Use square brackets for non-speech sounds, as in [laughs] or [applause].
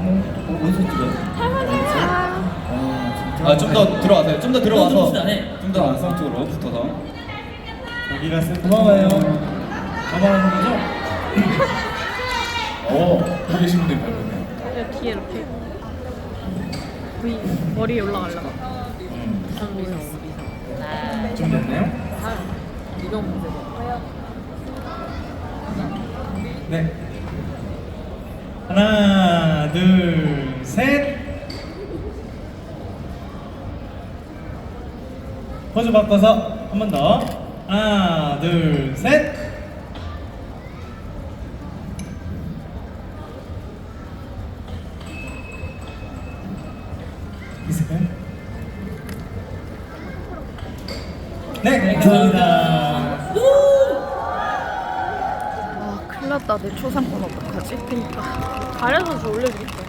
어, 어디서 찍어요? 아, 진짜. 아좀 더 들어와서요. 좀더 해. 좀더 안성 쪽으로 붙어서. 여기가 센 고마워요. 가방하는 거죠? [laughs] 오, 여기 계신 분들이. 그냥 뒤에 이렇게 V 머리에 올라가려고 음, 미성 좀 됐나요? 이병 문제고 네. 하나, 둘, 셋. 포즈 바꿔서 한 번 더. 하나, 둘, 셋. 있을까요? 네, 감사합니다. 큰일 났다. 내 초상권 어떡하지? 그러니까. 가려서 저 올려주겠어요